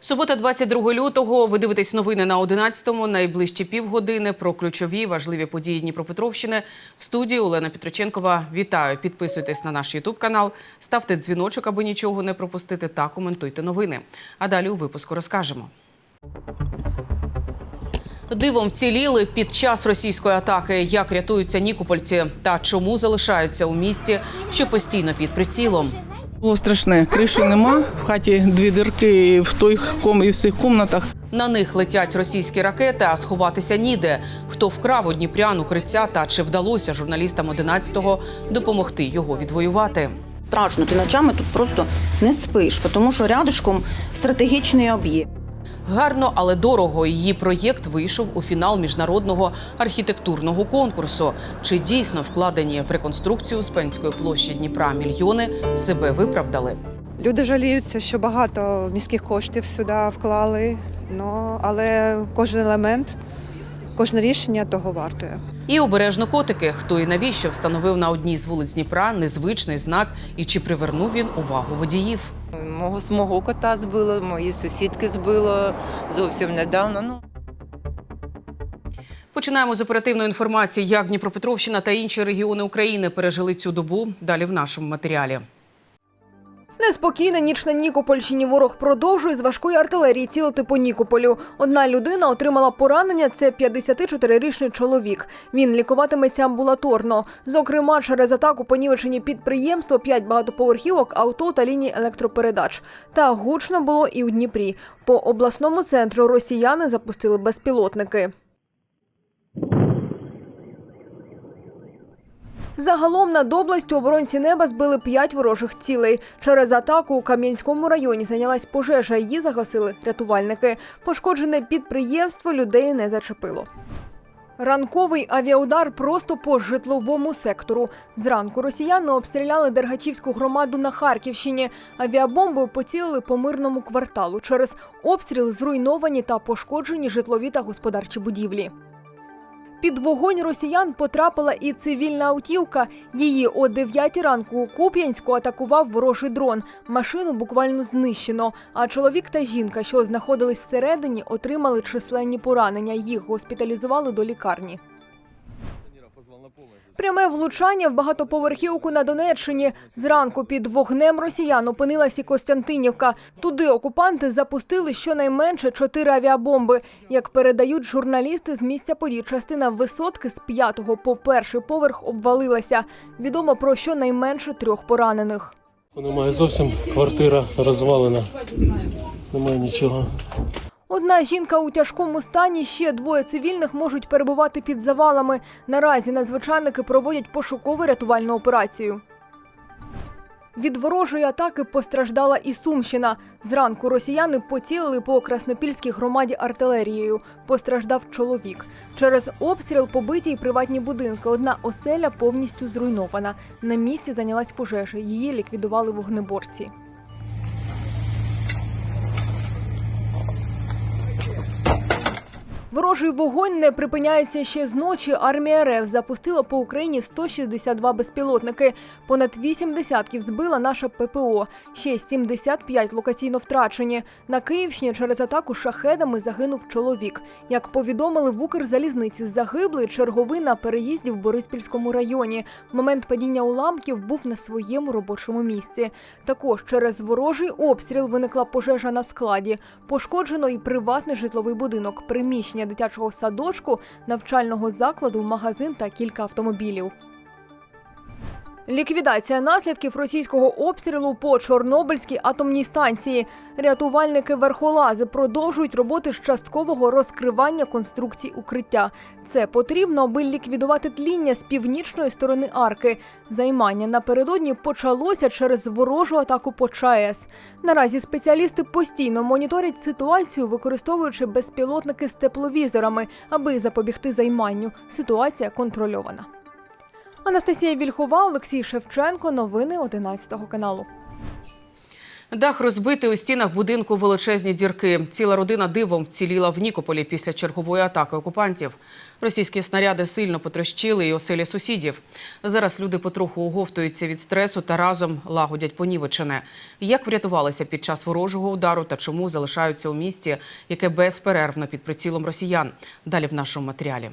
Субота, 22 лютого. Ви дивитесь новини на 11-му. Найближчі півгодини про ключові важливі події Дніпропетровщини. В студії Олена Петроченкова. Вітаю! Підписуйтесь на наш Ютуб канал, ставте дзвіночок, аби нічого не пропустити, та коментуйте новини. А далі у випуску розкажемо. Дивом вціліли під час російської атаки. Як рятуються нікопольці та чому залишаються у місті, що постійно під прицілом. Було страшне. Криші нема. В хаті дві дірки і в той ком і в цих комнатах. На них летять російські ракети, а сховатися ніде. Хто вкрав у Дніпрян укриття та чи вдалося журналістам 11-го допомогти його відвоювати? Страшно, ти ночами тут просто не спиш, тому що рядишком стратегічний об'єкт. Гарно, але дорого. Її проєкт вийшов у фінал міжнародного архітектурного конкурсу. Чи дійсно вкладені в реконструкцію Успенської площі Дніпра мільйони себе виправдали? Люди жаліються, що багато міських коштів сюди вклали, ну, але кожен елемент, кожне рішення того вартує. І обережно котики. Хто і навіщо встановив на одній з вулиць Дніпра незвичний знак і чи привернув він увагу водіїв? Мого з кота збило, мої сусідки збило зовсім недавно. Ну Починаємо з оперативної інформації, як Дніпропетровщина та інші регіони України пережили цю добу. Далі в нашому матеріалі. Неспокійна ніч на Нікопольщині. Ворог продовжує з важкої артилерії цілити по Нікополю. Одна людина отримала поранення. Це 54-річний чоловік. Він лікуватиметься амбулаторно. Зокрема, через атаку понівечені підприємство, 5 багатоповерхівок, авто та лінії електропередач. Та гучно було і у Дніпрі. По обласному центру росіяни запустили безпілотники. Загалом над областю оборонці неба збили п'ять ворожих цілей. Через атаку у Кам'янському районі зайнялась пожежа. Її загасили рятувальники. Пошкоджене підприємство людей не зачепило. Ранковий авіаудар просто по житловому сектору. Зранку росіяни обстріляли Дергачівську громаду на Харківщині. Авіабомбою поцілили по мирному кварталу. Через обстріл зруйновані та пошкоджені житлові та господарчі будівлі. Під вогонь росіян потрапила і цивільна автівка. Її о 9 ранку у Куп'янську атакував ворожий дрон. Машину буквально знищено. А чоловік та жінка, що знаходились всередині, отримали численні поранення. Їх госпіталізували до лікарні. Пряме влучання в багатоповерхівку на Донеччині. Зранку під вогнем росіян опинилась і Костянтинівка. Туди окупанти запустили щонайменше чотири авіабомби. Як передають журналісти з місця подій, частина висотки з п'ятого по перший поверх обвалилася. Відомо про щонайменше трьох поранених. Немає зовсім квартира розвалена. Немає нічого. Одна жінка у тяжкому стані, ще двоє цивільних можуть перебувати під завалами. Наразі надзвичайники проводять пошукову рятувальну операцію. Від ворожої атаки постраждала і Сумщина. Зранку росіяни поцілили по Краснопільській громаді артилерією. Постраждав чоловік. Через обстріл побиті й приватні будинки. Одна оселя повністю зруйнована. На місці зайнялась пожежа. Її ліквідували вогнеборці. Ворожий вогонь не припиняється ще з ночі. Армія РФ запустила по Україні 162 безпілотники. Понад 8 десятків збила наша ППО. Ще 75 локаційно втрачені. На Київщині через атаку шахедами загинув чоловік. Як повідомили в Укрзалізниці, загиблий черговий на переїзді в Бориспільському районі. В момент падіння уламків був на своєму робочому місці. Також через ворожий обстріл виникла пожежа на складі. Пошкоджено і приватний житловий будинок, приміщення дитячого садочку, навчального закладу, магазин та кілька автомобілів. Ліквідація наслідків російського обстрілу по Чорнобильській атомній станції. Рятувальники верхолази продовжують роботи з часткового розкривання конструкцій укриття. Це потрібно, аби ліквідувати тління з північної сторони арки. Займання напередодні почалося через ворожу атаку по ЧАЕС. Наразі спеціалісти постійно моніторять ситуацію, використовуючи безпілотники з тепловізорами, аби запобігти займанню. Ситуація контрольована. Анастасія Вільхова, Олексій Шевченко. Новини 11 каналу. Дах розбитий у стінах будинку величезні дірки. Ціла родина дивом вціліла в Нікополі після чергової атаки окупантів. Російські снаряди сильно потрощили і оселі сусідів. Зараз люди потроху оговтуються від стресу та разом лагодять понівечене. Як врятувалися під час ворожого удару та чому залишаються у місті, яке безперервно під прицілом росіян? Далі в нашому матеріалі.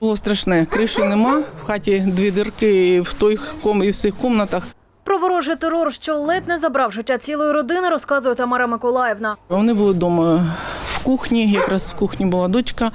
Було страшне. Криші нема. В хаті дві дірки і в той ком і в всіх кімнатах. Про ворожий терор, що ледь не забрав життя цілої родини, розказує Тамара Миколаївна. Вони були вдома в кухні. Якраз в кухні була дочка.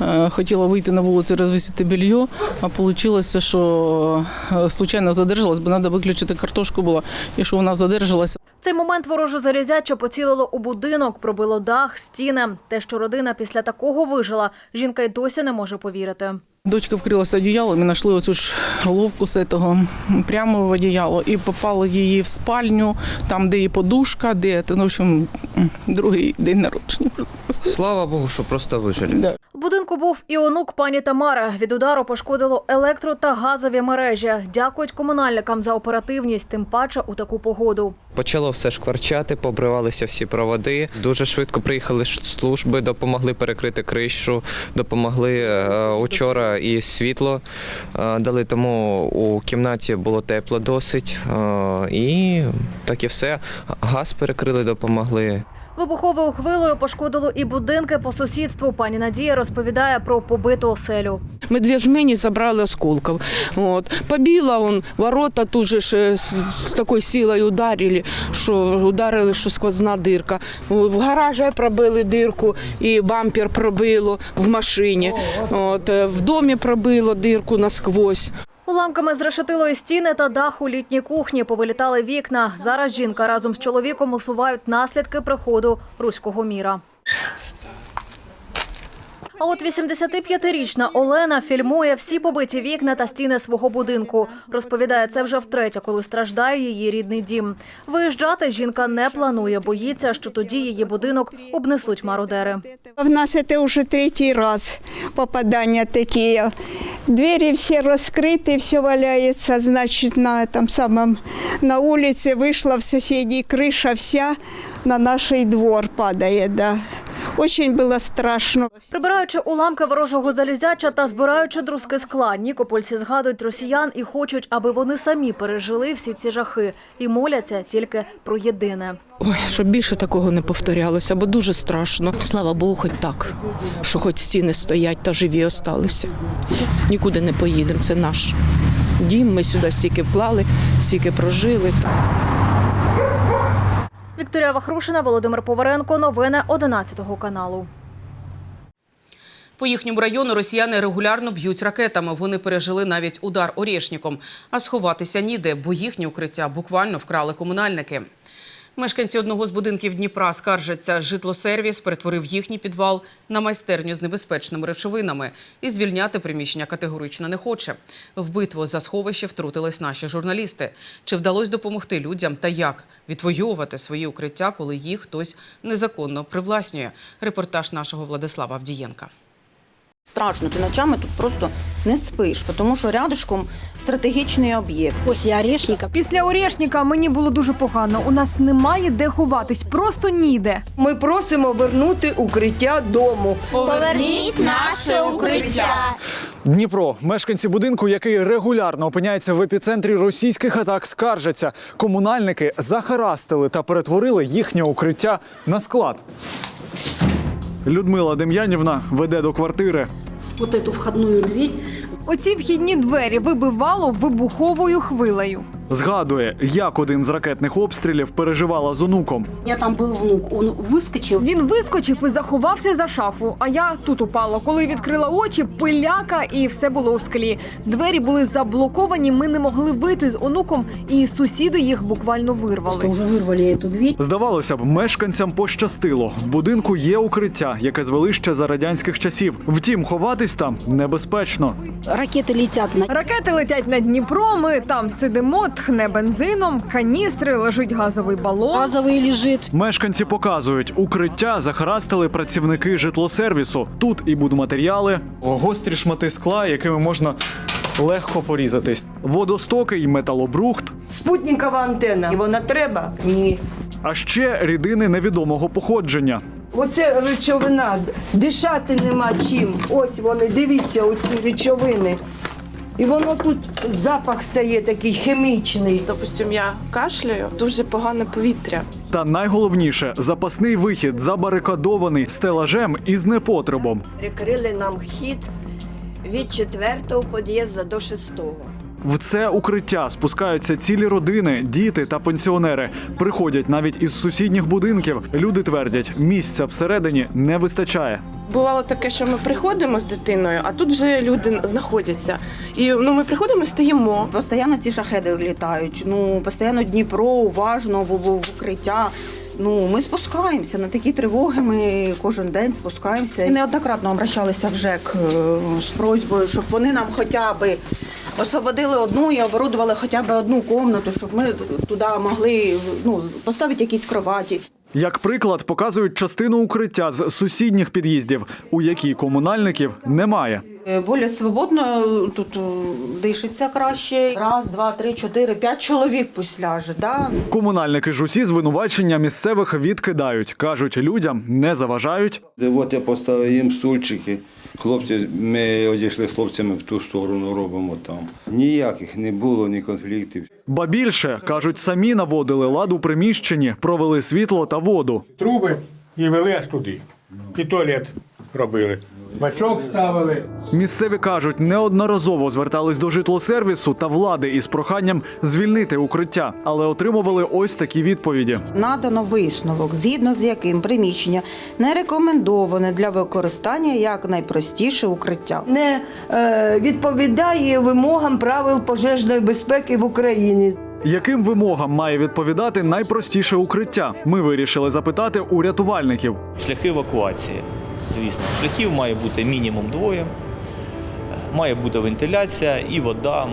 Е, Хотіла вийти на вулицю, розвісити більйо, а вийшло, що е, случайно задержалась, бо треба виключити картошку була, і що вона задержалася. Цей момент вороже залізяча поцілило у будинок, пробило дах, стіни. Те, що родина після такого вижила, жінка й досі не може повірити. Дочка вкрилася одіялом, ми знайшли оцю ж головку з цього прямо в одіяло і попали її в спальню, там, де і подушка, де ну, в общем, другий день народження. Слава Богу, що просто вижили. Да. В будинку був і онук пані Тамари. Від удару пошкодило електро та газові мережі. Дякують комунальникам за оперативність, тим паче у таку погоду. Почало все шкварчати, побривалися всі проводи. Дуже швидко приїхали служби, допомогли перекрити кришу, допомогли е, учора і світло е, дали, тому у кімнаті було тепло досить. Е, і так і все. Газ перекрили, допомогли. Вибуховою хвилею пошкодило і будинки по сусідству. Пані Надія розповідає про побиту оселю. Мы две жмени забрали осколков. Вот. Побила он, ворота тут же ж, э, с, с ударили, що ударили, що сквозна дирка. В гаражі пробили дирку і бампер пробило в машині. От. е, В домі пробило дирку насквозь. Уламками з решетилої стіни та даху літній кухні. Повилітали вікна. Зараз жінка разом з чоловіком усувають наслідки приходу руського міра. А от 85-річна Олена фільмує всі побиті вікна та стіни свого будинку. Розповідає, це вже втретє, коли страждає її рідний дім. Виїжджати жінка не планує, боїться, що тоді її будинок обнесуть мародери. В нас это уже третий раз попадания такие. Двери все раскрыты, все валяется, значит, на этом самом, на улице вышла в соседей крыша вся, на наш двор падает, да. Очень было страшно. Прибираючи уламки ворожого залізяча та збираючи друзки скла, нікопольці згадують росіян і хочуть, аби вони самі пережили всі ці жахи і моляться тільки про єдине. Ой, щоб більше такого не повторялося, бо дуже страшно. Слава Богу, хоч так, що хоч стіни стоять та живі осталися. Нікуди не поїдемо, це наш дім. Ми сюди стільки вклали, стільки прожили. Вікторія Вахрушина, Володимир Поваренко. Новини 11 каналу. По їхньому району росіяни регулярно б'ють ракетами. Вони пережили навіть удар орішником. А сховатися ніде, бо їхнє укриття буквально вкрали комунальники. Мешканці одного з будинків Дніпра скаржаться, житлосервіс перетворив їхній підвал на майстерню з небезпечними речовинами і звільняти приміщення категорично не хоче. В битву за сховище втрутились наші журналісти. Чи вдалося допомогти людям та як відвоювати свої укриття, коли їх хтось незаконно привласнює? Репортаж нашого Владислава Авдієнка. Страшно, ти ночами тут просто не спиш, тому що рядышком стратегічний об'єкт. Ось я орешника. Після Орешника мені було дуже погано. У нас немає де ховатись, просто ніде. Ми просимо вернути укриття дому. Поверніть наше укриття. Дніпро, мешканці будинку, який регулярно опиняється в епіцентрі російських атак, скаржаться. Комунальники захарастили та перетворили їхнє укриття на склад. Людмила Дем'янівна веде до квартири. Вот эту входную дверь. Оці вхідні двері вибивало вибуховою хвилею. Згадує, як один з ракетних обстрілів переживала з онуком. У меня там был внук. Он выскочил. Він вискочив і заховався за шафу. А я тут упала. Коли відкрила очі, пиляка і все було у склі. Двері були заблоковані. Ми не могли вийти з онуком, і сусіди їх буквально вирвали. Просто уже вырвали эту дверь. Здавалося б, мешканцям пощастило. В будинку є укриття, яке звели ще за радянських часів. Втім, ховатись там небезпечно. Ракеты летят на... Ракети летять над Дніпро. Ми там сидимо, тхне бензином, каністри, лежить газовий балон. Газовый лежит. Мешканці показують, укриття захарастили працівники житлосервісу. Тут і будматеріали, гострі шмати скла, якими можна легко порізатись. Водостоки й металобрухт. Спутникова антенна. І вона треба? Ні. а ще рідини невідомого походження. Оце речовина, дишати нема чим. Ось вони, дивіться, оці речовини. І воно тут запах стає такий хімічний. Допустим, я кашляю, дуже погане повітря. Та найголовніше запасний вихід забарикадований стелажем із непотребом. Прикрили нам вхід від четвертого під'їзду до шестого. В це укриття спускаються цілі родини, діти та пенсіонери. Приходять навіть із сусідніх будинків. Люди твердять, місця всередині не вистачає. Бувало таке, що ми приходимо з дитиною, а тут вже люди знаходяться. І ну ми приходимо і стоїмо. Постійно ці шахеди літають. Ну, постійно Дніпро, уважно в, в, в укриття. Ну, ми спускаємося на такі тривоги. Ми кожен день спускаємося. Неоднократно обращалися в ЖЕК е, з просьбою, щоб вони нам хоча б освободили одну і оборудували хоча б одну кімнату, щоб ми туди могли ну, поставити якісь кроваті. Як приклад, показують частину укриття з сусідніх під'їздів, у якій комунальників немає. Е, Більш свободно тут е, дишиться краще. Раз, два, три, чотири, п'ять чоловік пусть ляже. Да? Комунальники ж усі звинувачення місцевих відкидають. кажуть, людям не заважають. От я поставив їм стульчики. Хлопці, ми одійшли з хлопцями в ту сторону, робимо там. Ніяких не було, ні конфліктів. Ба більше кажуть, самі наводили лад у приміщенні, провели світло та воду. Труби і вели аж туди. І туалет робили. Бачок ставили. Місцеві кажуть, неодноразово звертались до житлосервісу та влади із проханням звільнити укриття, але отримували ось такі відповіді. Надано висновок, згідно з яким приміщення не рекомендоване для використання як найпростіше укриття. Не е, відповідає вимогам правил пожежної безпеки в Україні. Яким вимогам має відповідати найпростіше укриття? Ми вирішили запитати у рятувальників. Шляхи евакуації. Звісно, шляхів має бути мінімум двоє, має бути вентиляція і вода,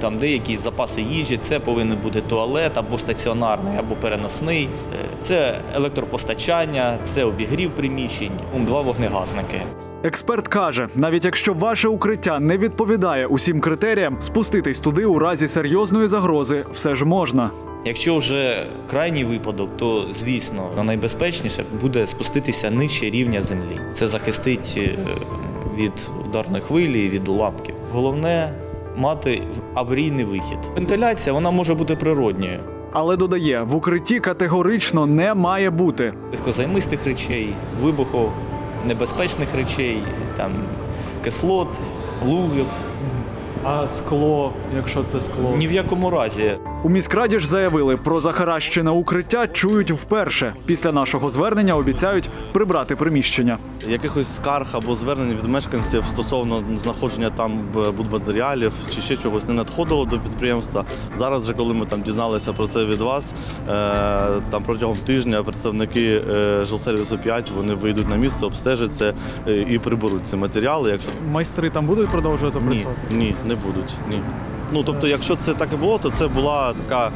там деякі запаси їжі. Це повинен бути туалет або стаціонарний, або переносний. Е, Це електропостачання, це обігрів приміщень, два вогнегасники. Експерт каже, навіть якщо ваше укриття не відповідає усім критеріям, спуститись туди у разі серйозної загрози все ж можна. Якщо вже крайній випадок, то звісно найбезпечніше буде спуститися нижче рівня землі. Це захистить е, від ударної хвилі, від уламків. Головне мати аварійний вихід. Вентиляція вона може бути природньою. Але додає, в укритті категорично не має бути. Легкозаймистих речей, вибухов небезпечних речей, там кислот, лугів. А скло, якщо це скло, Ні в якому разі. У міськраді ж заявили про захаращене укриття чують вперше. Після нашого звернення обіцяють прибрати приміщення. Якихось скарг або звернень від мешканців стосовно знаходження там б- будматеріалів чи ще чогось не надходило до підприємства. Зараз, вже коли ми там дізналися про це від вас, е, там протягом тижня представники е, жилсервісу 5 вони вийдуть на місце, обстежать це е, і приберуть ці матеріали. Якщо Майстри там будуть продовжувати ні, ні, не будуть. Ні. Ну тобто, якщо це так і було, то це була така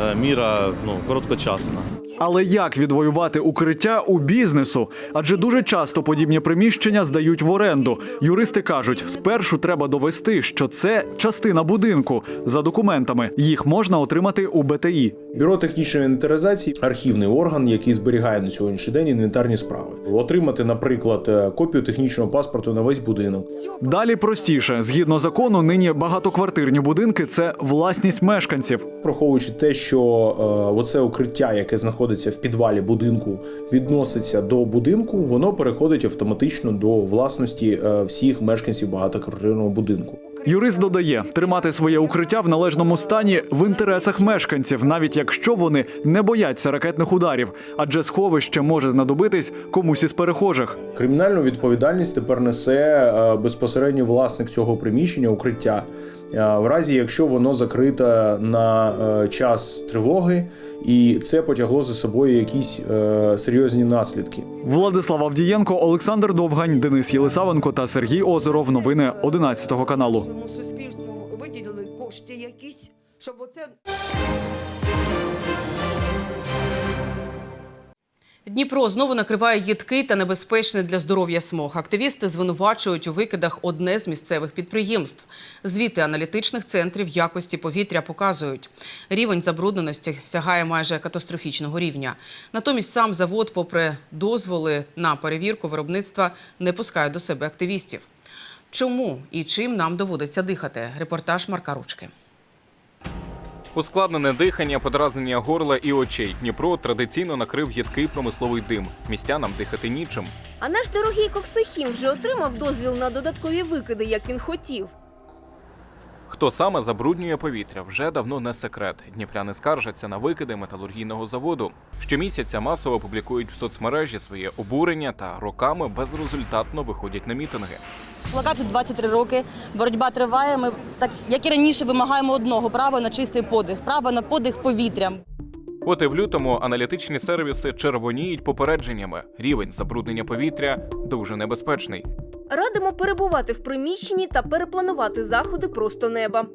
е, міра ну короткочасна. Але як відвоювати укриття у бізнесу? Адже дуже часто подібні приміщення здають в оренду. Юристи кажуть, спершу треба довести, що це частина будинку за документами. Їх можна отримати у БТІ. Бюро технічної інвентаризації архівний орган, який зберігає на сьогоднішній день інвентарні справи. Отримати, наприклад, копію технічного паспорту на весь будинок. Далі простіше, згідно закону, нині багатоквартирні будинки це власність мешканців. Враховуючи те, що е, оце укриття, яке знаходиться в підвалі будинку, відноситься до будинку, воно переходить автоматично до власності е, всіх мешканців багатоквартирного будинку. Юрист додає, тримати своє укриття в належному стані в інтересах мешканців, навіть якщо вони не бояться ракетних ударів, адже сховище може знадобитись комусь із перехожих. Кримінальну відповідальність тепер несе е, безпосередньо власник цього приміщення, укриття. Е, В разі, якщо воно закрите на е, час тривоги, і це потягло за собою якісь е, серйозні наслідки. Владислав Авдієнко, Олександр Довгань, Денис Єлисавенко та Сергій Озеров. Новини 11 каналу. Суспільству виділили кошти якісь, щоб оце Дніпро знову накриває їдкий та небезпечний для здоров'я смог. Активісти звинувачують у викидах одне з місцевих підприємств. Звіти аналітичних центрів якості повітря показують. Рівень забрудненості сягає майже катастрофічного рівня. Натомість сам завод, попри дозволи на перевірку виробництва, не пускає до себе активістів. Чому і чим нам доводиться дихати? Репортаж Марка Ручки. Ускладнене дихання, подразнення горла і очей. Дніпро традиційно накрив їдкий промисловий дим. Містянам дихати нічим. А наш дорогий Коксохім вже отримав дозвіл на додаткові викиди, як він хотів. Хто саме забруднює повітря, вже давно не секрет. Дніпряни скаржаться на викиди металургійного заводу. Щомісяця масово публікують в соцмережі своє обурення та роками безрезультатно виходять на мітинги. Плакати 23 роки. Боротьба триває. Ми так як і раніше вимагаємо одного права на чистий подих, права на подих повітрям. От і в лютому аналітичні сервіси червоніють попередженнями. Рівень забруднення повітря дуже небезпечний. Радимо перебувати в приміщенні та перепланувати заходи просто неба.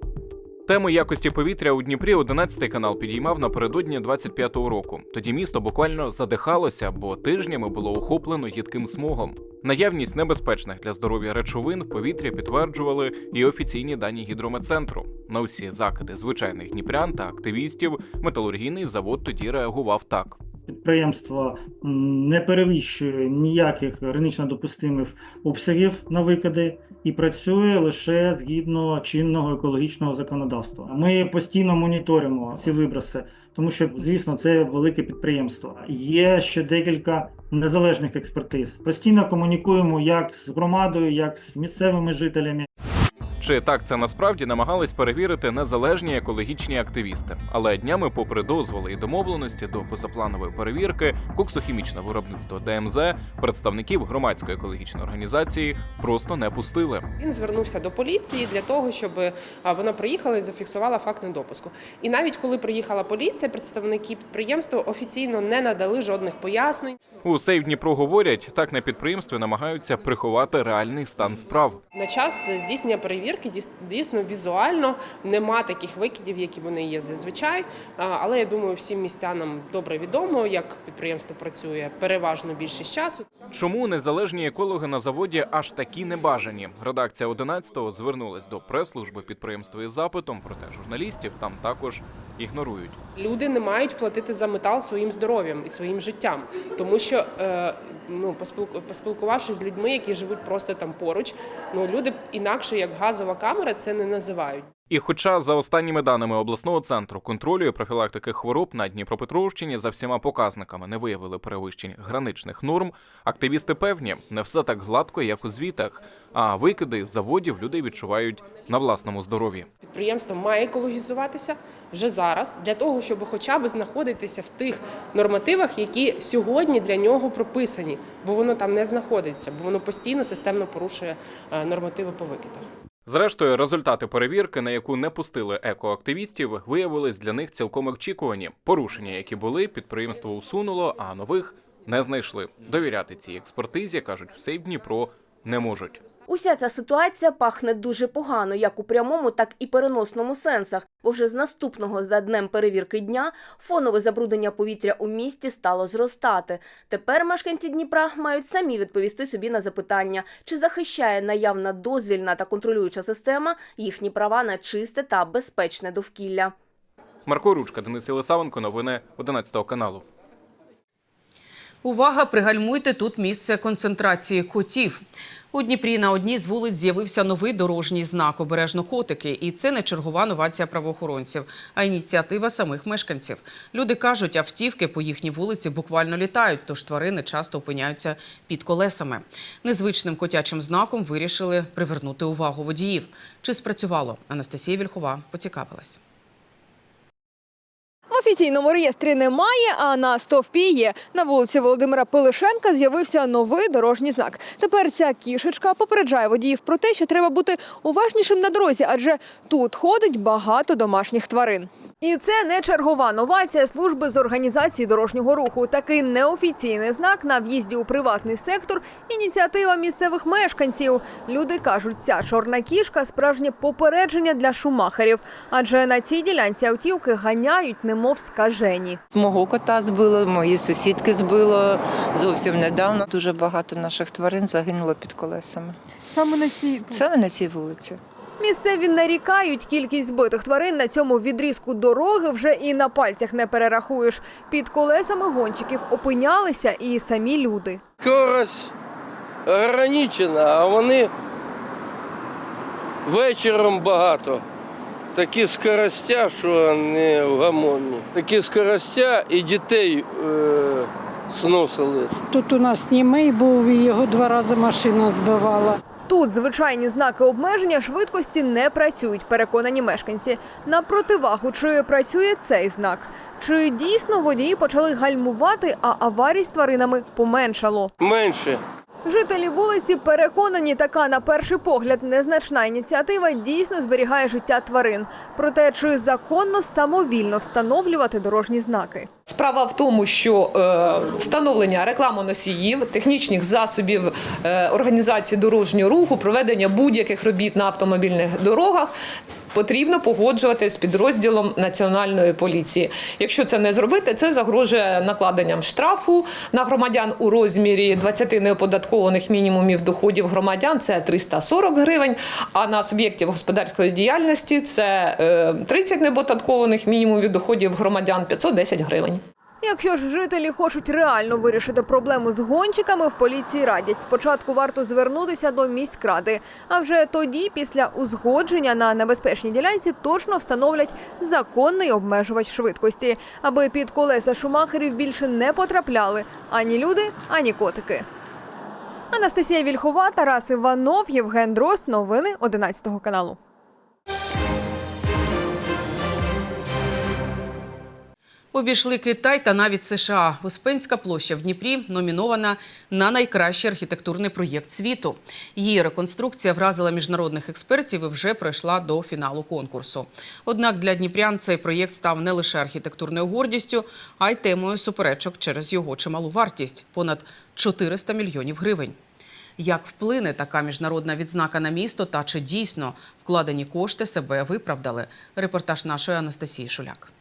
Тему якості повітря у Дніпрі 11 канал підіймав напередодні 25-го року. Тоді місто буквально задихалося, бо тижнями було охоплено їдким смогом. Наявність небезпечних для здоров'я речовин в повітрі підтверджували і офіційні дані гідрометцентру. На усі закиди звичайних дніпрян та активістів металургійний завод тоді реагував так. Підприємство не перевищує ніяких гранично допустимих обсягів на викиди і працює лише згідно чинного екологічного законодавства. Ми постійно моніторимо ці виброси, тому що, звісно, це велике підприємство. Є ще декілька незалежних експертиз. Постійно комунікуємо як з громадою, як з місцевими жителями. Чи так це насправді намагались перевірити незалежні екологічні активісти? Але днями, попри дозволи і домовленості до позапланової перевірки, коксохімічне виробництво ДМЗ представників громадської екологічної організації просто не пустили. Він звернувся до поліції для того, щоб вона приїхала і зафіксувала факт недопуску. І навіть коли приїхала поліція, представники підприємства офіційно не надали жодних пояснень. У Сейв Дніпро говорять, так на підприємстві намагаються приховати реальний стан справ. На час здійснення перевірки діс- дійсно візуально нема таких викидів, які вони є зазвичай. Але я думаю, всім містянам добре відомо, як підприємство працює переважно більшість часу. Чому незалежні екологи на заводі аж такі небажані? Редакція 11-го звернулась до прес-служби підприємства із запитом, проте журналістів там також ігнорують. Люди не мають платити за метал своїм здоров'ям і своїм життям, тому що е, ну поспілкувавшись з людьми, які живуть просто там поруч, ну люди інакше як газова камера це не називають. І хоча за останніми даними обласного центру контролю і профілактики хвороб на Дніпропетровщині за всіма показниками не виявили перевищень граничних норм, активісти певні, не все так гладко, як у звітах. А викиди з заводів люди відчувають на власному здоров'ї. Підприємство має екологізуватися вже зараз для того, щоб хоча б знаходитися в тих нормативах, які сьогодні для нього прописані, бо воно там не знаходиться, бо воно постійно системно порушує е, нормативи по викидах. Зрештою, результати перевірки, на яку не пустили екоактивістів, виявились для них цілком очікувані. Порушення, які були, підприємство усунуло, а нових не знайшли. Довіряти цій експертизі кажуть, в Сейв Дніпро не можуть. Уся ця ситуація пахне дуже погано, як у прямому, так і переносному сенсах. Бо вже з наступного за днем перевірки дня фонове забруднення повітря у місті стало зростати. Тепер мешканці Дніпра мають самі відповісти собі на запитання, чи захищає наявна дозвільна та контролююча система їхні права на чисте та безпечне довкілля. Марко Ручка, Денис Єлисавенко, новини 11 каналу. Увага, пригальмуйте тут місце концентрації котів. У Дніпрі на одній з вулиць з'явився новий дорожній знак обережно котики. І це не чергова новація правоохоронців, а ініціатива самих мешканців. Люди кажуть, автівки по їхній вулиці буквально літають, тож тварини часто опиняються під колесами. Незвичним котячим знаком вирішили привернути увагу водіїв. Чи спрацювало? Анастасія Вільхова поцікавилась. Офіційному реєстрі немає, а на стовпі є. На вулиці Володимира Пилишенка з'явився новий дорожній знак. Тепер ця кішечка попереджає водіїв про те, що треба бути уважнішим на дорозі, адже тут ходить багато домашніх тварин. І це не чергова новація служби з організації дорожнього руху. Такий неофіційний знак на в'їзді у приватний сектор ініціатива місцевих мешканців. Люди кажуть, ця чорна кішка справжнє попередження для шумахерів, адже на цій ділянці автівки ганяють, немов скажені. Мого кота збило, мої сусідки збило зовсім недавно. Дуже багато наших тварин загинуло під колесами. Саме на цій Саме на цій вулиці. Місцеві нарікають, кількість збитих тварин на цьому відрізку дороги вже і на пальцях не перерахуєш. Під колесами гонщиків опинялися і самі люди. Скорость ограничена, а вони вечором багато. Такі скоростя, що не вгамонні. Такі скоростя і дітей е, сносили. Тут у нас німий був, і його два рази машина збивала. Тут звичайні знаки обмеження швидкості не працюють, переконані мешканці. На противагу, чи працює цей знак? Чи дійсно водії почали гальмувати, а аварій з тваринами поменшало? Менше. Жителі вулиці переконані, така на перший погляд незначна ініціатива дійсно зберігає життя тварин. Проте чи законно самовільно встановлювати дорожні знаки? Справа в тому, що е, встановлення рекламоносіїв, технічних засобів е, організації дорожнього руху, проведення будь-яких робіт на автомобільних дорогах. Потрібно погоджувати з підрозділом національної поліції. Якщо це не зробити, це загрожує накладенням штрафу на громадян у розмірі 20 неоподаткованих мінімумів доходів громадян. Це 340 гривень. А на суб'єктів господарської діяльності це е, 30 неоподаткованих мінімумів доходів громадян 510 гривень. Якщо ж жителі хочуть реально вирішити проблему з гонщиками, в поліції радять спочатку варто звернутися до міськради, а вже тоді, після узгодження на небезпечній ділянці, точно встановлять законний обмежувач швидкості, аби під колеса шумахерів більше не потрапляли ані люди, ані котики. Анастасія Вільхова, Тарас Іванов, Євген Дрозд. Новини 11 каналу. Обійшли Китай та навіть США. Успенська площа в Дніпрі номінована на найкращий архітектурний проєкт світу. Її реконструкція вразила міжнародних експертів і вже пройшла до фіналу конкурсу. Однак для дніпрян цей проєкт став не лише архітектурною гордістю, а й темою суперечок через його чималу вартість понад 400 мільйонів гривень. Як вплине така міжнародна відзнака на місто та чи дійсно вкладені кошти себе виправдали? Репортаж нашої Анастасії Шуляк.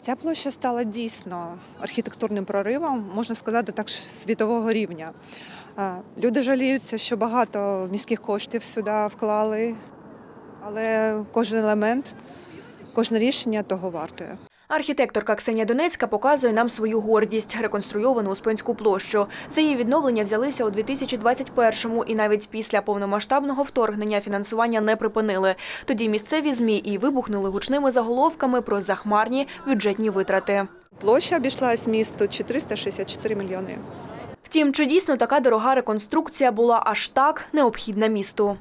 Ця площа стала дійсно архітектурним проривом, можна сказати, так світового рівня. Люди жаліються, що багато міських коштів сюди вклали, але кожен елемент, кожне рішення того вартує. Архітекторка Ксенія Донецька показує нам свою гордість – реконструйовану Успенську площу. За її відновлення взялися у 2021-му і навіть після повномасштабного вторгнення фінансування не припинили. Тоді місцеві ЗМІ і вибухнули гучними заголовками про захмарні бюджетні витрати. Площа обійшлась місту 464 мільйони. Втім, чи дійсно така дорога реконструкція була аж так необхідна місту?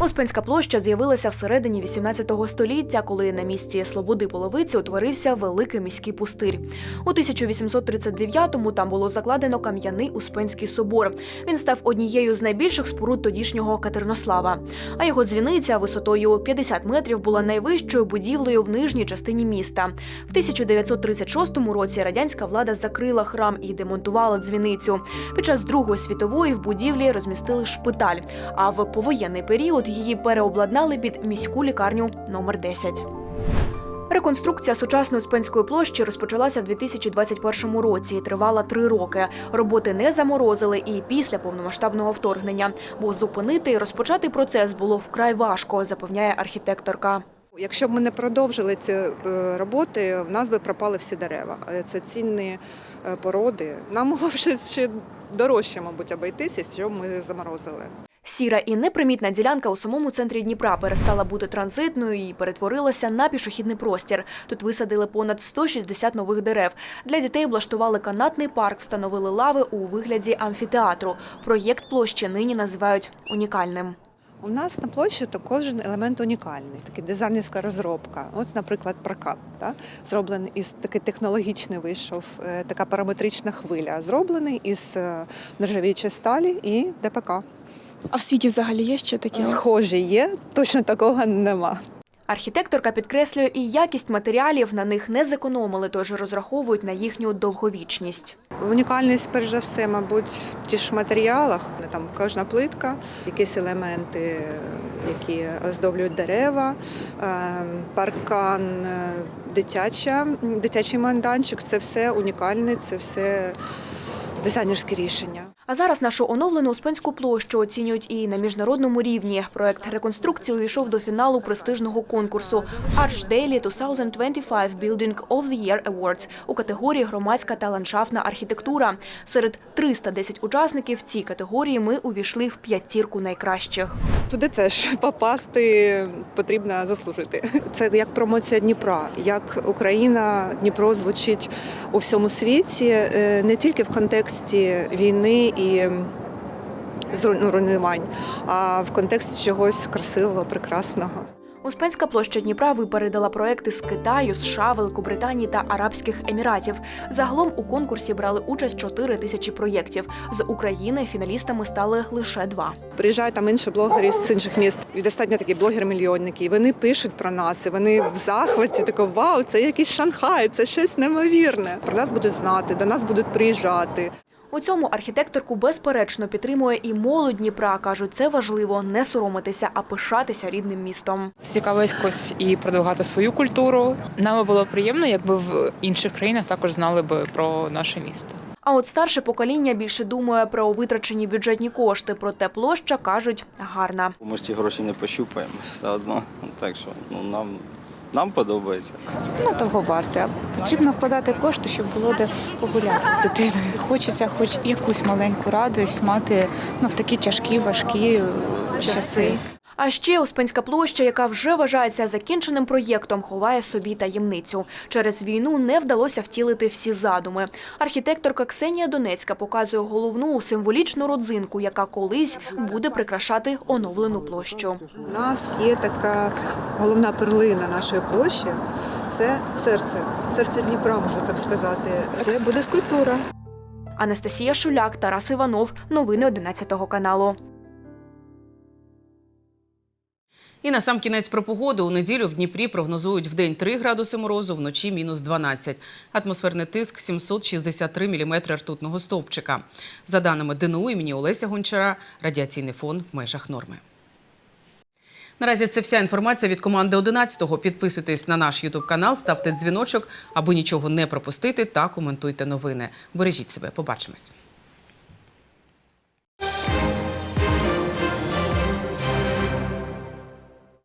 Успенська площа з'явилася всередині 18 століття, коли на місці Слободи Половиці утворився великий міський пустир. У 1839-му там було закладено кам'яний Успенський собор. Він став однією з найбільших споруд тодішнього Катернослава. А його дзвіниця висотою 50 метрів була найвищою будівлею в нижній частині міста. В 1936 році радянська влада закрила храм і демонтувала дзвіницю. Під час Другої світової в будівлі розмістили шпиталь. А в повоєнний період її переобладнали під міську лікарню номер 10. Реконструкція сучасної Успенської площі розпочалася в 2021 році і тривала три роки. Роботи не заморозили і після повномасштабного вторгнення, бо зупинити і розпочати процес було вкрай важко, запевняє архітекторка. Якщо б ми не продовжили ці е, роботи, в нас би пропали всі дерева. Е, Це цінні е, породи. Нам могло б ще, ще дорожче, мабуть, обійтися, що ми заморозили. Сіра і непримітна ділянка у самому центрі Дніпра перестала бути транзитною і перетворилася на пішохідний простір. Тут висадили понад 160 нових дерев. Для дітей облаштували канатний парк, встановили лави у вигляді амфітеатру. Проєкт площі нині називають унікальним. У нас на площі то кожен елемент унікальний, такий дизайнерська розробка. Ось, наприклад, прокат, та? зроблений із такий технологічний вийшов, е, така параметрична хвиля, зроблений із е, нержавіючої сталі і ДПК. А в світі взагалі є ще такі? Схожі є, точно такого нема. Архітекторка підкреслює і якість матеріалів, на них не зекономили, тож розраховують на їхню довговічність. Унікальність, перш за все, мабуть, в ті ж матеріалах. Там кожна плитка, якісь елементи, які оздоблюють дерева, е, паркан, е, дитяча, дитячий майданчик це все унікальне, це все дизайнерське рішення. А зараз нашу оновлену Успенську площу оцінюють і на міжнародному рівні. Проект реконструкції увійшов до фіналу престижного конкурсу Archdale 2025 Building of the Year Awards у категорії громадська та ландшафтна архітектура. Серед 310 учасників в цій категорії ми увійшли в п'ятірку найкращих. Туди теж попасти потрібно заслужити. Це як промоція Дніпра, як Україна, Дніпро звучить у всьому світі, е, не тільки в контексті війни і зруйнувань, руйнувань, а в контексті чогось красивого, прекрасного. Успенська площа Дніпра випередила проекти з Китаю, США, Великобританії та Арабських Еміратів. Загалом у конкурсі брали участь 4 тисячі проєктів. З України фіналістами стали лише два. Приїжджають там інші блогери з інших міст. І достатньо такі блогери-мільйонники. І вони пишуть про нас, і вони в захваті, тако вау, це якийсь Шанхай, це щось неймовірне. Про нас будуть знати, до нас будуть приїжджати. У цьому архітекторку безперечно підтримує і молодь Дніпра. кажуть, це важливо не соромитися, а пишатися рідним містом. Цікаво якось і продовгати свою культуру. Нам було приємно, якби в інших країнах також знали би про наше місто. А от старше покоління більше думає про витрачені бюджетні кошти. Проте площа кажуть гарна. Ми ж ті гроші не пощупаємо все одно. Так що ну, нам, нам подобається. Ну, того варте. Потрібно вкладати кошти, щоб було де погуляти з дитиною. Хочеться хоч якусь маленьку радість мати ну, в такі тяжкі, важкі часи. А ще Успенська площа, яка вже вважається закінченим проєктом, ховає собі таємницю. Через війну не вдалося втілити всі задуми. Архітекторка Ксенія Донецька показує головну символічну родзинку, яка колись буде прикрашати оновлену площу. У нас є така головна перлина нашої площі. Це серце, серце Дніпра, можна так сказати. Це буде скульптура. Анастасія Шуляк, Тарас Іванов. Новини 11 каналу. І на сам кінець про погоду у неділю в Дніпрі прогнозують в день 3 градуси морозу, вночі мінус 12. Атмосферний тиск 763 міліметри ртутного стовпчика. За даними ДНУ імені Олеся Гончара, радіаційний фон в межах норми. Наразі це вся інформація від команди 11-го. Підписуйтесь на наш Ютуб канал, ставте дзвіночок, аби нічого не пропустити та коментуйте новини. Бережіть себе. Побачимось.